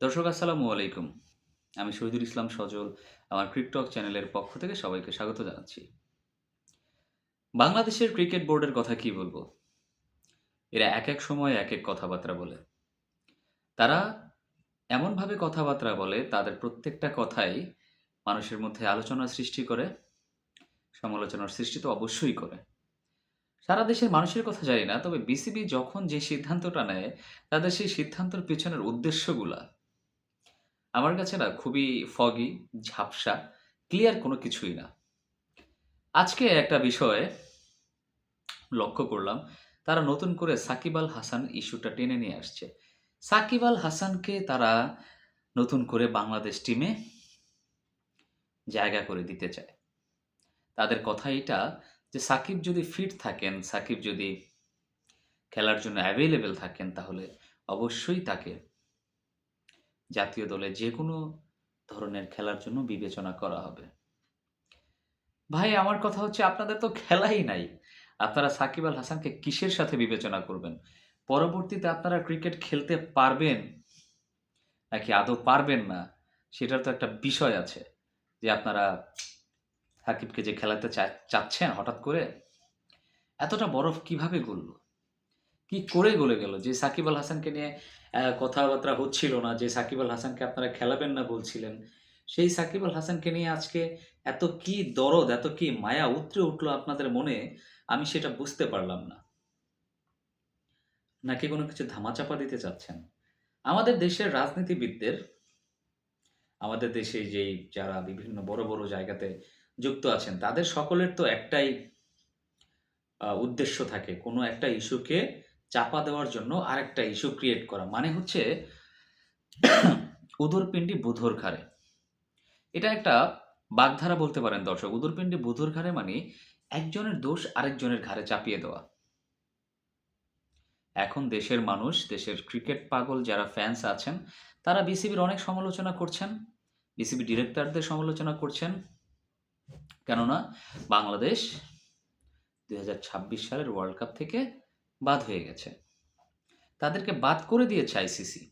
দর্শক, আসসালামু আলাইকুম। আমি শহীদুল ইসলাম সজল, আমার ক্রিকটক চ্যানেলের পক্ষ থেকে সবাইকে স্বাগত জানাচ্ছি। বাংলাদেশের ক্রিকেট বোর্ডের কথা কি বলব? এরা এক এক সময় এক এক কথাবার্তা বলে। তারা এমনভাবে কথাবার্তা বলে, তাদের প্রত্যেকটা কথাই মানুষের মধ্যে আলোচনার সৃষ্টি করে, সমালোচনার সৃষ্টি তো অবশ্যই করে। সারা দেশের মানুষের কথা জানি না, তবে বিসিবি যখন যে সিদ্ধান্তটা নেয়, তাদের সেই সিদ্ধান্তের পেছনের উদ্দেশ্যগুলা আমার কাছে না খুবই ফগি ঝাপসা ক্লিয়ার কোনো কিছুই না। আজকে একটা বিষয়ে লক্ষ্য করলাম, তারা নতুন করে সাকিব আল হাসান ইস্যুটা টেনে নিয়ে আসছে। সাকিব আল হাসানকে তারা নতুন করে বাংলাদেশ টিমে জায়গা করে দিতে চায়। তাদের কথা এটা যে সাকিব যদি ফিট থাকেন, সাকিব যদি খেলার জন্য অ্যাভেলেবেল থাকেন, তাহলে অবশ্যই তাকে জাতীয় দলে যে কোনো ধরনের খেলার জন্য বিবেচনা করা হবে। ভাই, আমার কথা হচ্ছে আপনাদের তো খেলাই নাই। আপনারা সাকিব আল হাসানকে কিসের সাথে বিবেচনা করবেন? পরবর্তীতে আপনারা ক্রিকেট খেলতে পারবেন নাকি আদৌ পারবেন না, সেটার তো একটা বিষয় আছে যে আপনারা সাকিবকে যে খেলাতে চাচ্ছেন হঠাৎ করে, এতটা বরফ কীভাবে গলল? কি করে গলে গেল যে সাকিব আল হাসানকে নিয়ে কথাবার্তা হচ্ছিল না যে সাকিব আল হাসানকে আপনারা খেলাবেন না বলছিলেন। সেই সাকিব আল হাসানকে নিয়ে আজকে এত কি দরদ, এত কি মায়া উতরে উঠল আপনাদের মনে, আমি সেটা বুঝতে পারলাম না। নাকি কোনো কিছু ধামাচাপা দিতে চাচ্ছেন? আমাদের দেশের রাজনীতিবিদদের, আমাদের দেশে যেই যারা বিভিন্ন বড় বড় জায়গাতে যুক্ত আছেন, তাদের সকলের তো একটাই উদ্দেশ্য থাকে, কোনো একটা ইস্যুকে চাপা দেওয়ার জন্য আরেকটা ইস্যু ক্রিয়েট করা। মানে হচ্ছে উদরপিণ্ডি বুধর ঘাড়ে। এটা একটা বাগধারা বলতে পারেন দর্শক। উদরপিণ্ডি বুধর ঘাড়ে মানে একজনের দোষ আরেকজনের ঘাড়ে চাপিয়ে দেওয়া। এখন দেশের মানুষ, দেশের ক্রিকেট পাগল যারা ফ্যান্স আছেন, তারা বিসিবির অনেক সমালোচনা করছেন বিসিবি ডিরেক্টরদের সমালোচনা করছেন। কেননা বাংলাদেশ দুই হাজার ছাব্বিশ সালের ওয়ার্ল্ড কাপ থেকে বাদ হয়ে গেছে। তাদেরকে বাদ করে দিয়েছে আইসিসি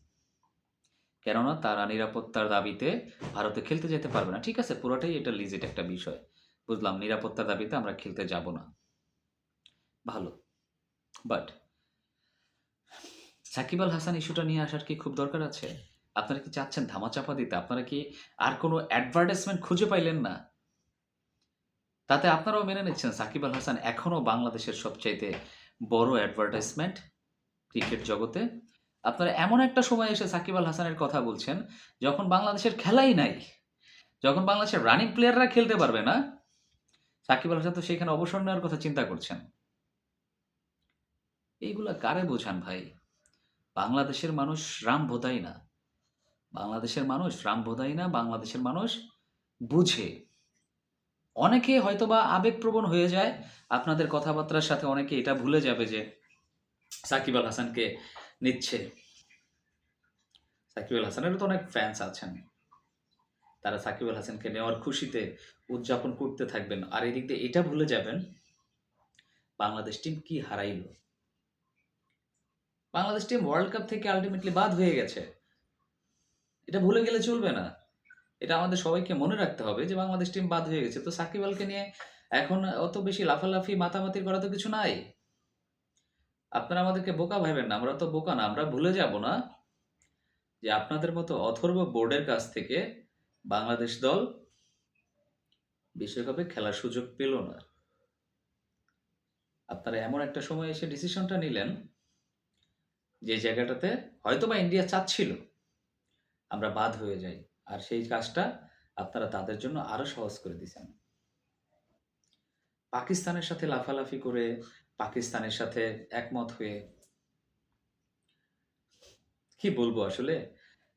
কেননা তারা নিরাপত্তার দাবিতে ভারতে খেলতে যেতে পারবে না। ঠিক আছে, পুরোটাই এটা লিজিট একটা বিষয়। বুঝলাম, নিরাপত্তার দাবিতে আমরা খেলতে যাব না। ভালো। বাট সাকিব আল হাসান ইস্যুটা নিয়ে আসার কি খুব দরকার আছে? আপনারা কি চাচ্ছেন ধামাচাপা দিতে? আপনারা কি আর কোনো অ্যাডভার্টাইজমেন্ট খুঁজে পাইলেন না? তাতে আপনারাও মেনে নিচ্ছেন, সাকিব আল হাসান এখনও বাংলাদেশের সবচাইতে বড় অ্যাডভার্টাইজমেন্ট ক্রিকেট জগতে। আপনারা এমন একটা সময় এসে সাকিব আল হাসানের কথা বলছেন, যখন বাংলাদেশের খেলাই নাই, যখন বাংলাদেশের রানিং প্লেয়াররা খেলতে পারবে না, সাকিব আল হাসান তো সেখানে অবসর নেওয়ার কথা চিন্তা করছেন। এইগুলা কারে বোঝান ভাই? বাংলাদেশের মানুষ রাম বোধাই না। বাংলাদেশের মানুষ রাম বোধাই না, বাংলাদেশের মানুষ বুঝে। অনেকে হয়তোবা আবেগপ্রবণ হয়ে যায়। আপনাদের কথাবার্তার সাথে অনেকে এটা ভুলে যাবে যে সাকিব আল হাসানকে নিচ্ছে। সাকিব আল হাসানেরও তো অনেক ফ্যান্স আছেন। তারা সাকিব আল হাসানকে নেওয়ার খুশিতে উদযাপন করতে থাকবেন। আর এদিক দিয়ে এটা ভুলে যাবেন, বাংলাদেশ টিম কি হারাইলো? বাংলাদেশ টিম ওয়ার্ল্ড কাপ থেকে আলটিমেটলি বাদ হয়ে গেছে। এটা ভুলে গেলে চলবে না। এটা আমাদের সবাইকে মনে রাখতে হবে যে বাংলাদেশ টিম বাদ হয়ে গেছে। তো সাকিব আলকে নিয়ে এখন অত বেশি লাফালাফি, মাতামাতির করা তো কিছু নাই। আপনারা আমাদেরকে বোকা ভাবেন না, আমরা তো বোকা না, আমরা ভুলে যাব না যে আপনাদের মতো অথর্ব বোর্ডের কাছ থেকে বাংলাদেশ দল বিশ্বকাপে খেলার সুযোগ পেল না। আপনারা এমন একটা সময় এসে ডিসিশনটা নিলেন যে জায়গাটাতে হয়তো বা ইন্ডিয়া চাচ্ছিল, আমরা বাদ হয়ে যাই। আর সেই কাজটা আপনারা তাদের জন্য আরও সহজ করে দিয়েছেন। পাকিস্তানের সাথে লাফালাফি করে পাকিস্তানের সাথে একমত হয়ে কি বলব আসলে?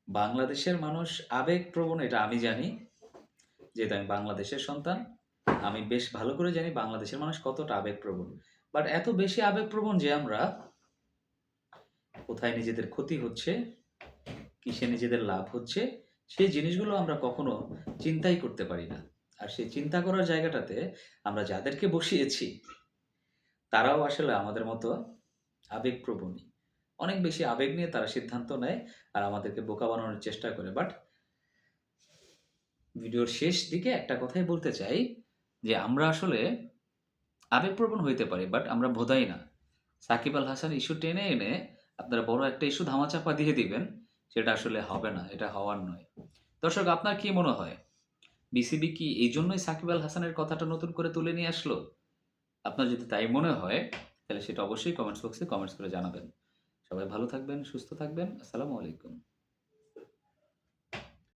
বাংলাদেশের মানুষ আবেগপ্রবণ, এটা আমি জানি যেহেতু আমি বাংলাদেশের সন্তান, আমি বেশ ভালো করে জানি বাংলাদেশের মানুষ কতটা আবেগপ্রবণ। বাট এত বেশি আবেগপ্রবণ যে আমরা কোথায় নিজেদের ক্ষতি হচ্ছে, কিসে নিজেদের লাভ হচ্ছে সেই জিনিসগুলো আমরা কখনো চিন্তাই করতে পারি না। আর সেই চিন্তা করার জায়গাটাতে আমরা যাদেরকে বসিয়েছি, তারাও আসলে আমাদের মতো আবেগপ্রবণী অনেক বেশি আবেগ নিয়ে তারা সিদ্ধান্ত নেয় আর আমাদেরকে বোকা বানানোর চেষ্টা করে। বাট ভিডিওর শেষ দিকে একটা কথাই বলতে চাই যে আমরা আসলে আবেগপ্রবণ হইতে পারি, বাট আমরা বোধাই না। সাকিব আল হাসান ইস্যু টেনে এনে আপনারা বড় একটা ইস্যু ধামাচাপা দিয়ে দিবেন। সেটা আসলে হবে না, এটা হওয়ার নয়। দর্শক, আপনার কি মনে হয়? বিসিবি কি এই জন্যই সাকিব আল হাসানের কথাটা নতুন করে তুলে নিয়ে আসলো? আপনার যদি তাই মনে হয়, তাহলে সেটা অবশ্যই কমেন্টস বক্সে কমেন্টস করে জানাবেন। সবাই ভালো থাকবেন, সুস্থ থাকবেন, আসসালামু আলাইকুম।